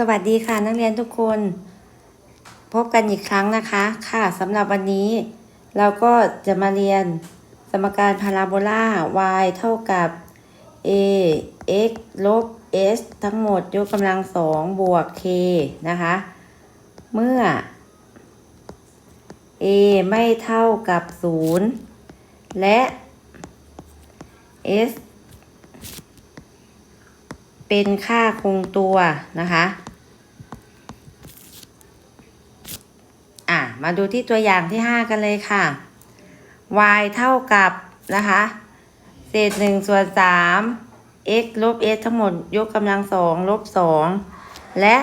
สวัสดีค่ะนักเรียนทุกคน พบกันอีกครั้งนะคะ ค่ะสำหรับวันนี้ เราก็จะมาเรียนสมการพาราโบลา y เท่ากับ a x ลบ s ทั้งหมดยกกำลังสองบวก k นะคะ เมื่อ a ไม่เท่ากับ 0 และ s เป็นค่าคงตัวนะคะ อะ มาดูที่ตัวอย่างที่ 5 กันเลยค่ะ y เท่ากับนะคะเศษหนึ่งส่วนสาม x ลบ s ทั้งหมดยกกำลังสองลบสองและ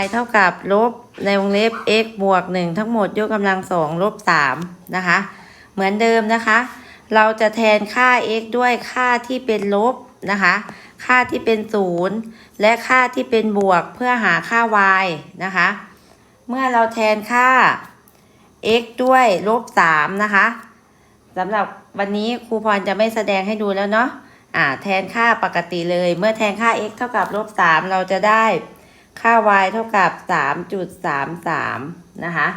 y เท่ากับลบในวงเล็บ x บวกหนึ่งทั้งหมดยกกำลังสองลบสามนะคะ เหมือนเดิมนะคะ เราจะแทนค่า x ด้วยค่าที่เป็นลบนะคะ ค่าที่เป็นศูนย์และค่าที่เป็นบวกเพื่อหาค่า y นะคะ เมื่อเราแทนค่า x ด้วยลบสามนะคะสำหรับวันนี้ครูพรจะไม่แสดงให้ดูแล้วเนาะอ่าแทนค่าปกติเลย เมื่อแทนค่า x เท่ากับลบสามเราจะได้ค่า y เท่ากับสามจุดสามสามนะคะ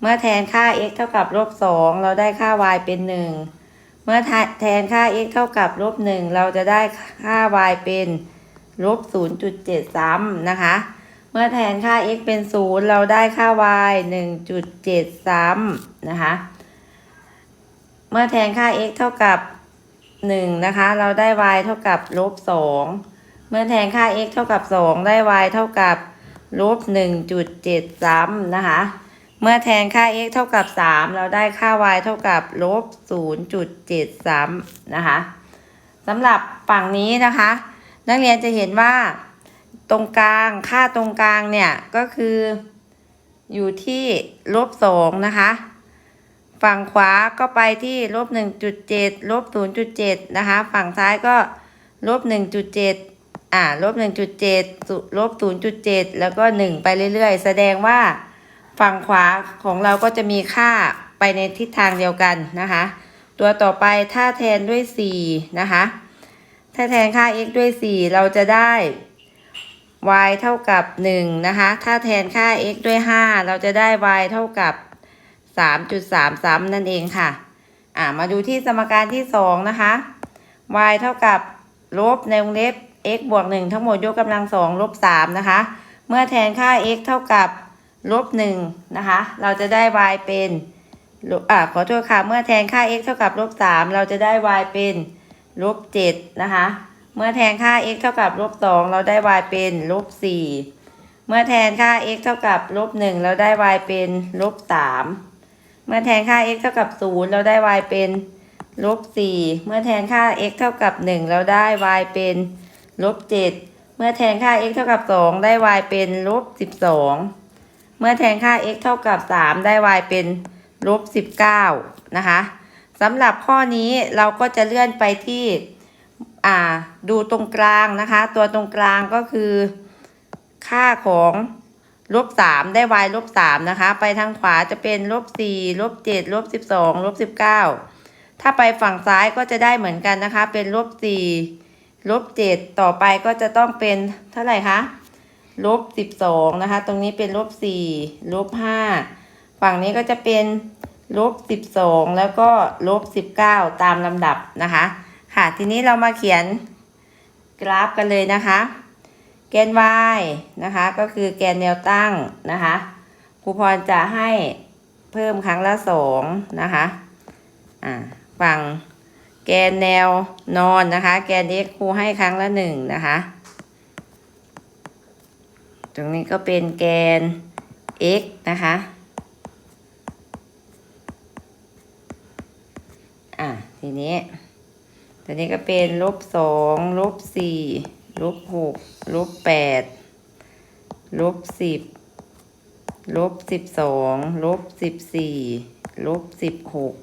เมื่อแทนค่า x เท่ากับลบสองเราได้ค่า y เป็นหนึ่งเมื่อแทนค่า x เท่ากับลบหนึ่งเราจะได้ค่า y เป็นลบศูนย์จุดเจ็ดซ้ำนะคะ เมื่อแทนค่า x เป็นศูนย์เราได้ค่า y หนึ่งจุดเจ็ดซ้ำนะคะ เมื่อแทนค่า x เท่ากับหนึ่งนะคะ เราได้ y เท่ากับลบสองเมื่อแทนค่า x เท่ากับสองได้ y เท่ากับลบหนึ่งจุดเจ็ดซ้ำนะคะ เมื่อแทนค่า x เท่ากับสามเราได้ค่า y เท่ากับลบศูนย์จุดเจ็ดซ้ำนะคะสำหรับฝั่งนี้นะคะ นักเรียนจะเห็นว่า ตรงกลางค่าตรงกลางเนี่ยก็คืออยู่ที่ลบสองนะคะ ฝั่งขวาก็ไปที่ลบหนึ่งจุดเจ็ดลบศูนย์จุดเจ็ดนะคะ ฝั่งซ้ายก็ลบหนึ่งจุดเจ็ดอ่าลบหนึ่งจุดเจ็ดลบศูนย์จุดเจ็ดแล้วก็หนึ่งไปเรื่อยๆ แสดงว่าฝั่งขวาของเราก็จะมีค่าไปในทิศทางเดียวกันนะคะ ตัวต่อไปถ้าแทนด้วยสี่นะคะ ถ้าแทนค่า x ด้วย4เราจะได้ y เท่ากับ 1 นะคะ ถ้าแทนค่า x ด้วย 5 เราจะได้ y เท่ากับ 3.3ซ้ำนั่นเองค่ะ อ่ามาดูที่สมการที่ 2 นะคะ y เท่ากับลบในวงเล็บ x บวก 1 ทั้งหมดยกกำลัง 2 ลบ 3 นะคะ เมื่อแทนค่า x เท่ากับลบ1นะคะ เราจะได้ y เป็นอ่าขอโทษค่ะ เมื่อแทนค่า x เท่ากับลบ3เราจะได้ y เป็นลบเจ็ดนะคะ เมื่อแทนค่า x เท่ากับลบสองเราได้ y เป็นลบสี่เมื่อแทนค่า x เท่ากับลบหนึ่งเราได้ y เป็นลบสามเมื่อแทนค่า x เท่ากับศูนย์เราได้ y เป็นลบสี่เมื่อแทนค่า x เท่ากับหนึ่งเราได้ y เป็นลบเจ็ดเมื่อแทนค่า x เท่ากับสองได้ y เป็นลบสิบสองเมื่อแทนค่า x เท่ากับสามได้ y เป็นลบสิบเก้านะคะสำหรับข้อนี้เราก็จะเลื่อนไปที่ อ่าดูตรงกลางนะคะ ตัวตรงกลางก็คือ ค่าของลบสามได้ y ลบสามนะคะ ไปทางขวาจะเป็นลบสี่ลบเจ็ดลบสิบสองลบสิบเก้าถ้าไปฝั่งซ้ายก็จะได้เหมือนกันนะคะ เป็นลบสี่ลบเจ็ดต่อไปก็จะต้องเป็นเท่าไหร่คะลบสิบสองนะคะ ตรงนี้เป็นลบสี่ลบห้าฝั่งนี้ก็จะเป็นลบสิบสองแล้วก็ลบสิบเก้าตามลำดับนะคะ ค่ะ ทีนี้เรามาเขียนกราฟกันเลยนะคะ แกน y นะคะ ก็คือแกนแนวตั้งนะคะครูพรจะให้เพิ่มครั้งละสองนะคะอ่าฝั่งแกนแนวนอนนะคะ แกน x ครูให้ครั้งละหนึ่งนะคะ ตรงนี้ก็เป็นแกน x นะคะอะทีนี้ ตัวนี้ก็เป็นลบสองลบสี่ลบหกลบแปดลบสิบลบสิบสองลบสิบสี่ลบสิบหก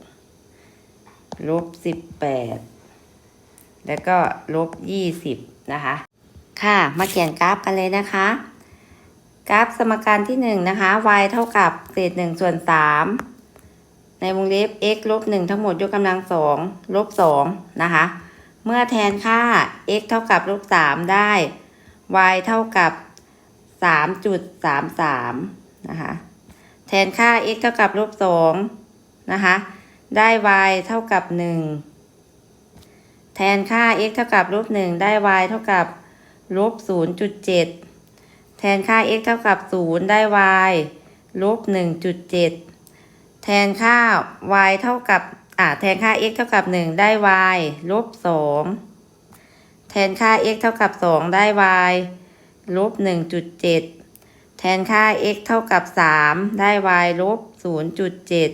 ลบสิบแปดแล้วก็ลบยี่สิบนะคะ ค่ะ มาเขียนกราฟกันเลยนะคะ กราฟสมการที่หนึ่งนะคะ y เท่ากับเศษหนึ่งส่วนสาม ในวงเล็บ x ลบหนึ่งทั้งหมดยกกำลังสองลบสองนะคะ เมื่อแทนค่า x เท่ากับลบสามได้ y เท่ากับสามจุดสามสามนะคะ แทนค่า x เท่ากับลบสองนะคะ ได้ y เท่ากับหนึ่งแทนค่า x เท่ากับลบหนึ่งได้ y เท่ากับลบศูนย์จุดเจ็ดแทนค่า x เท่ากับศูนย์ได้ y ลบหนึ่งจุดเจ็ด แทนค่า y เท่ากับ อ่า แทนค่า x เท่ากับหนึ่งได้ y ลบสองแทนค่า x เท่ากับสองได้ y ลบหนึ่งจุดเจ็ดแทนค่า x เท่ากับสามได้ y ลบศูนย์จุดเจ็ด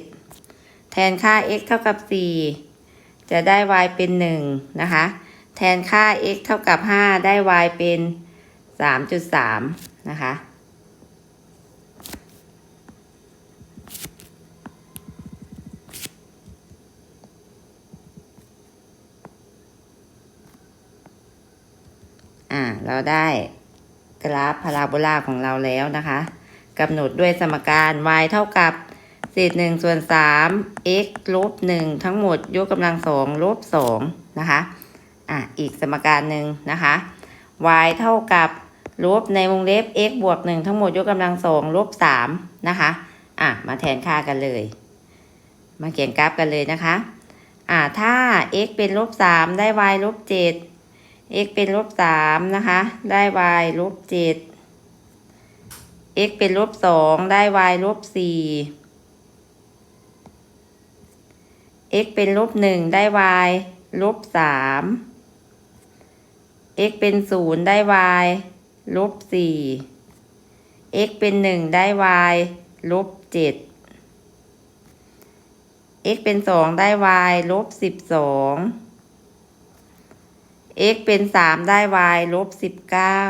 แทนค่า x เท่ากับสี่จะได้ y เป็นหนึ่งนะคะ แทนค่า x เท่ากับห้าได้ y เป็นสามจุดสามนะคะ เราได้กราฟพาราโบลาของเราแล้วนะคะกำหนดด้วยสมการ y เท่ากับเศษหนึ่งส่วนสาม x ลบหนึ่งทั้งหมดยกกำลังสองลบสองนะคะอะอีกสมการหนึ่งนะคะ y เท่ากับลบในวงเล็บ x บวกหนึ่งทั้งหมดยกกำลังสองลบสามนะคะอะมาแทนค่ากันเลย มาเขียนกราฟกันเลยนะคะอ่าถ้า x เป็นลบสามได้ y ลบเจ็ด x เป็นลบสามนะคะ ได้ y ลบเจ็ด x เป็นลบสองได้ y ลบสี่ x เป็นลบหนึ่งได้ y ลบสาม x เป็นศูนย์ได้ y ลบสี่ x เป็นหนึ่งได้ y ลบเจ็ด x เป็นสองได้ y ลบสิบสอง x เป็นสามได้ y ลบสิบเก้า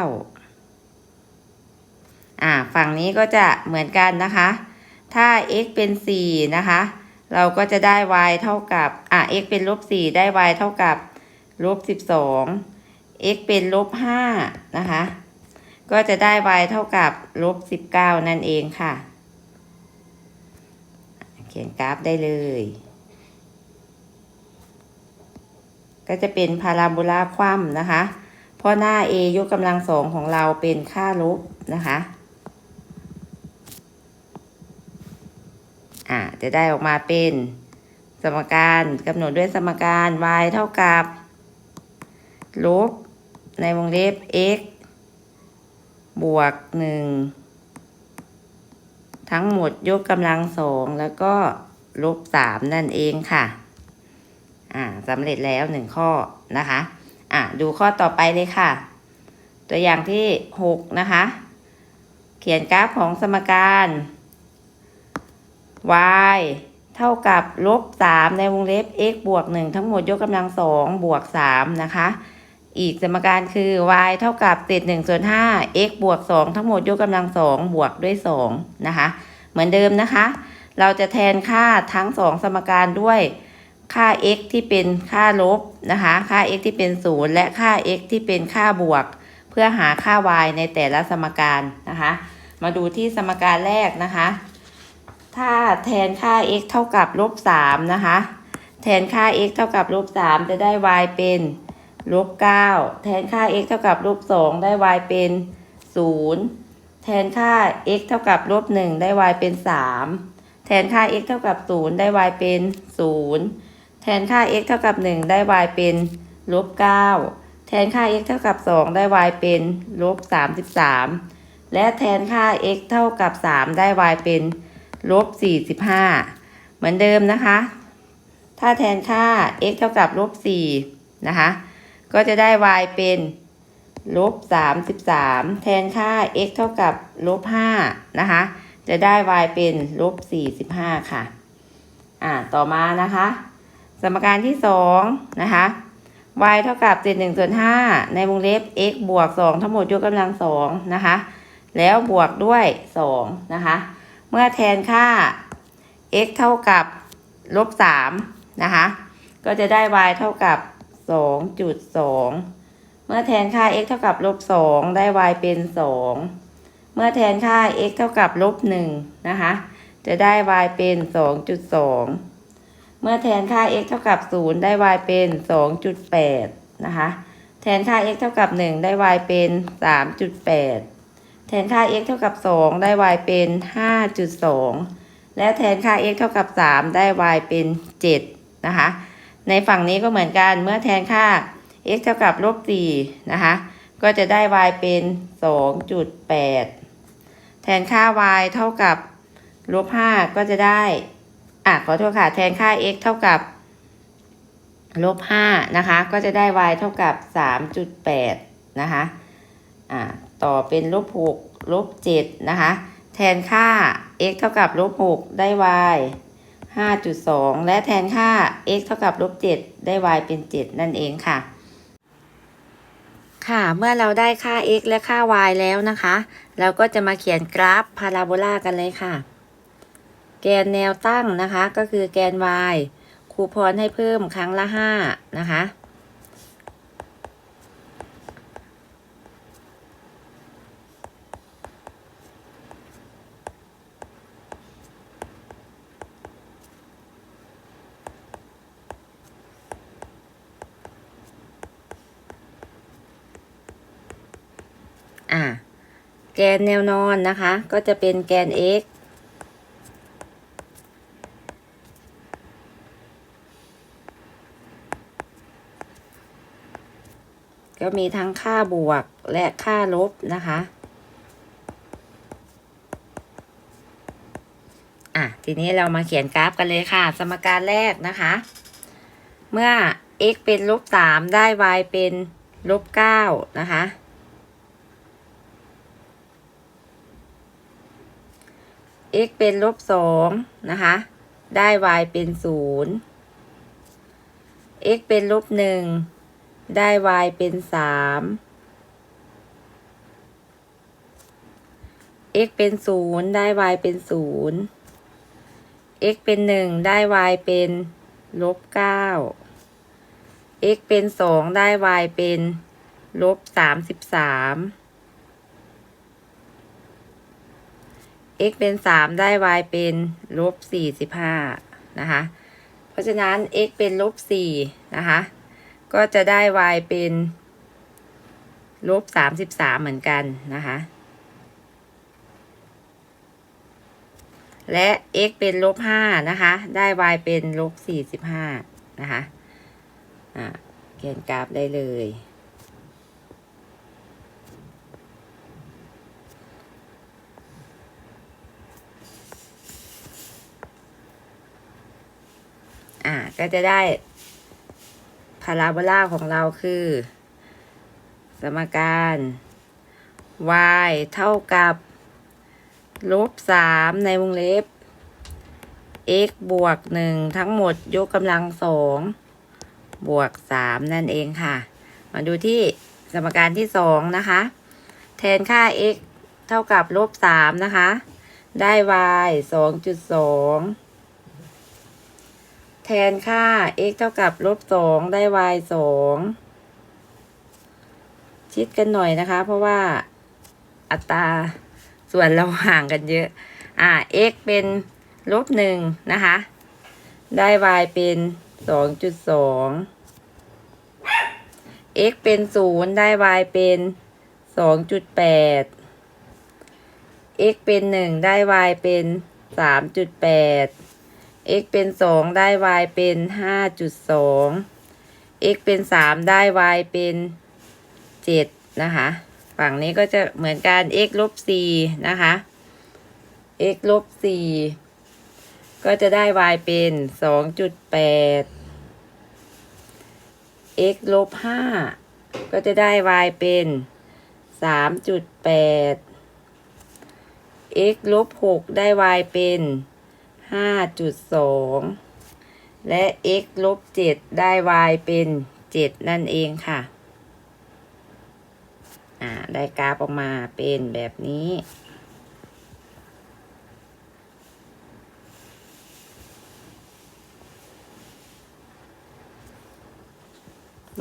อ่า ฝั่งนี้ก็จะเหมือนกันนะคะ ถ้า x เป็นสี่นะคะ เราก็จะได้ y เท่ากับ อ่า x เป็นลบสี่ได้ y เท่ากับลบสิบสอง x เป็นลบห้านะคะ ก็จะได้ y เท่ากับลบสิบเก้านั่นเองค่ะ เขียนกราฟได้เลย ก็จะเป็นพาราโบลาคว่ำนะคะ เพราะหน้า a ยกกำลังสองของเราเป็นค่าลบนะคะอ่าจะได้ออกมาเป็นสมการกำหนดด้วยสมการ y เท่ากับลบในวงเล็บ x บวกหนึ่งทั้งหมดยกกำลังสองแล้วก็ลบสามนั่นเองค่ะ อ่าสำเร็จแล้วหนึ่งข้อนะคะอ่าดูข้อต่อไปเลยค่ะ ตัวอย่างที่หกนะคะ เขียนกราฟของสมการ y เท่ากับลบสามในวงเล็บ x บวกหนึ่งทั้งหมดยกกำลังสองบวกสามนะคะ อีกสมการคือ y เท่ากับเศษหนึ่งส่วนห้า x บวกสองทั้งหมดยกกำลังสองบวกด้วยสองนะคะ เหมือนเดิมนะคะ เราจะแทนค่าทั้งสองสมการด้วย ค่า x ที่เป็นค่าลบนะคะ ค่า x ที่เป็นศูนย์และค่า x ที่เป็นค่าบวก เพื่อหาค่า y ในแต่ละสมการนะคะ มาดูที่สมการแรกนะคะ ถ้าแทนค่า x เท่ากับลบสามนะคะ แทนค่า x เท่ากับลบสามจะได้ y เป็นลบเก้าแทนค่า x เท่ากับลบสองได้ y เป็นศูนย์แทนค่า x เท่ากับลบหนึ่งได้ y เป็นสามแทนค่า x เท่ากับศูนย์ได้ y เป็นศูนย์ ทนค่า x เท่ากับหนึ่งได้ y เป็นลบเก้าแทนค่า x เท่ากับสองได้ y เป็นลบสามสิบสามและแทนค่า x เท่ากับสามได้ y เป็นลบสี่สิบห้าเหมือนเดิมนะคะ ถ้าแทนค่า x เท่ากับลบสี่นะคะ ก็จะได้ y เป็นลบสามสิบสามแทนค่า x เท่ากับลบห้านะคะ จะได้ y เป็นลบสี่สิบห้าค่ะ อ่า ต่อมานะคะ สมการที่สองนะคะ y เท่ากับเศษหนึ่งส่วนห้าในวงเล็บ x บวกสองทั้งหมดยกกำลังสองนะคะ แล้วบวกด้วยสองนะคะ เมื่อแทนค่า x เท่ากับลบสามนะคะ ก็จะได้ y เท่ากับสองจุดสองเมื่อแทนค่า x เท่ากับลบสองได้ y เป็นสองเมื่อแทนค่า x เท่ากับลบหนึ่งนะคะ จะได้ y เป็นสองจุดสอง เมื่อแทนค่า x เท่ากับศูนย์ได้ y เป็นสองจุดแปดนะคะ แทนค่า x เท่ากับหนึ่งได้ y เป็นสามจุดแปดแทนค่า x เท่ากับ 2 ได้ y เป็น 5.2 และแทนค่า x เท่ากับ 3 ได้ y เป็น 7 นะคะ ในฝั่งนี้ก็เหมือนกัน เมื่อแทนค่า x เท่ากับลบ4นะคะ ก็จะได้ y เป็น 2.8 แทนค่า y เท่ากับลบ5ก็จะได้ อะขอโทษค่ะแทนค่า x เท่ากับลบ5นะคะ ก็จะได้ y เท่ากับ3.8นะคะอ่าต่อเป็นลบ6ลบ7นะคะ แทนค่า x เท่ากับลบ6ได้ y 5.2และแทนค่า x เท่ากับลบ7ได้ y เป็น7นั่นเองค่ะ ค่ะ เมื่อเราได้ค่า x และค่า y แล้วนะคะ เราก็จะมาเขียนกราฟพาราโบลากันเลยค่ะ แกนแนวตั้งนะคะ ก็คือแกน y ครูพรให้เพิ่มครั้งละ 5 นะคะ อะแกนแนวนอนนะคะ ก็จะเป็นแกน x ก็มีทั้งค่าบวกและค่าลบนะคะ อะ ทีนี้เรามาเขียนกราฟกันเลยค่ะ สมการแรกนะคะ เมื่อ x เป็นลบสามได้ y เป็นลบเก้านะคะ x เป็นลบสองนะคะ ได้ y เป็นศูนย์ x เป็นลบหนึ่ง ได้ y เป็นสาม x เป็นศูนย์ได้ y เป็นศูนย์ x เป็นหนึ่งได้ y เป็นลบเก้า x เป็นสองได้ y เป็นลบสามสิบสาม x เป็นสามได้ y เป็นลบสี่สิบห้านะคะ เพราะฉะนั้น x เป็นลบสี่นะคะ ก็จะได้ y เป็นลบสามสิบสามเหมือนกันนะคะ และ x เป็นลบห้านะคะ ได้ y เป็นลบสี่สิบห้านะคะอ่าเขียนกราฟได้เลย อ่า ก็จะได้ พาราโบลาของเราคือ สมการ y เท่ากับลบสามในวงเล็บ x บวกหนึ่งทั้งหมดยกกำลังสองบวกสามนั่นเองค่ะ มาดูที่สมการที่สองนะคะ แทนค่า x เท่ากับลบสามนะคะ ได้ y สองจุดสอง แทนค่า x เท่ากับลบสองได้ y สองชิดกันหน่อยนะคะ เพราะว่าอัตราส่วนเราห่างกันเยอะ อ่า x เป็นลบหนึ่งนะคะ ได้ y เป็นสองจุดสอง x เป็นศูนย์ได้ y เป็นสองจุดแปด x เป็นหนึ่งได้ y เป็นสามจุดแปด x เป็นสองได้ y เป็นห้าสอง x เป็นสามได้ y เป็นเจ็ดนะคะ ฝั่งนี้ก็จะเหมือนกัน x ลบสี่นะคะ x ลบสี่ก็จะได้ y เป็นสองแปด x ลบห้าก็จะได้ y เป็นสามแปด x ลบหกได้ y เป็น ห้าจุดสองและ x ลบเจ็ดได้ y เป็นเจ็ดนั่นเองค่ะ อ่า ได้กราฟออกมาเป็นแบบนี้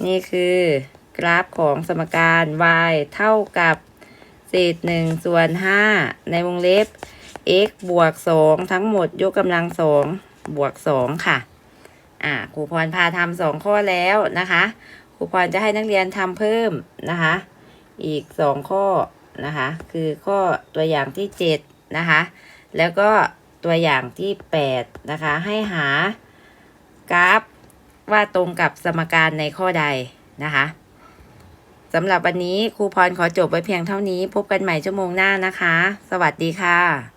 นี่คือกราฟของสมการ y เท่ากับเศษหนึ่งส่วนห้าในวงเล็บ x บวกสองทั้งหมดยกกำลังสองบวกสองค่ะ อ่าครูพรพาทำสองข้อแล้วนะคะครูพรจะให้นักเรียนทำเพิ่มนะคะ อีกสองข้อนะคะ คือข้อตัวอย่างที่เจ็ดนะคะ แล้วก็ตัวอย่างที่แปดนะคะ ให้หากราฟว่าตรงกับสมการในข้อใดนะคะสำหรับวันนี้ครูพรขอจบไว้เพียงเท่านี้ พบกันใหม่ชั่วโมงหน้านะคะ สวัสดีค่ะ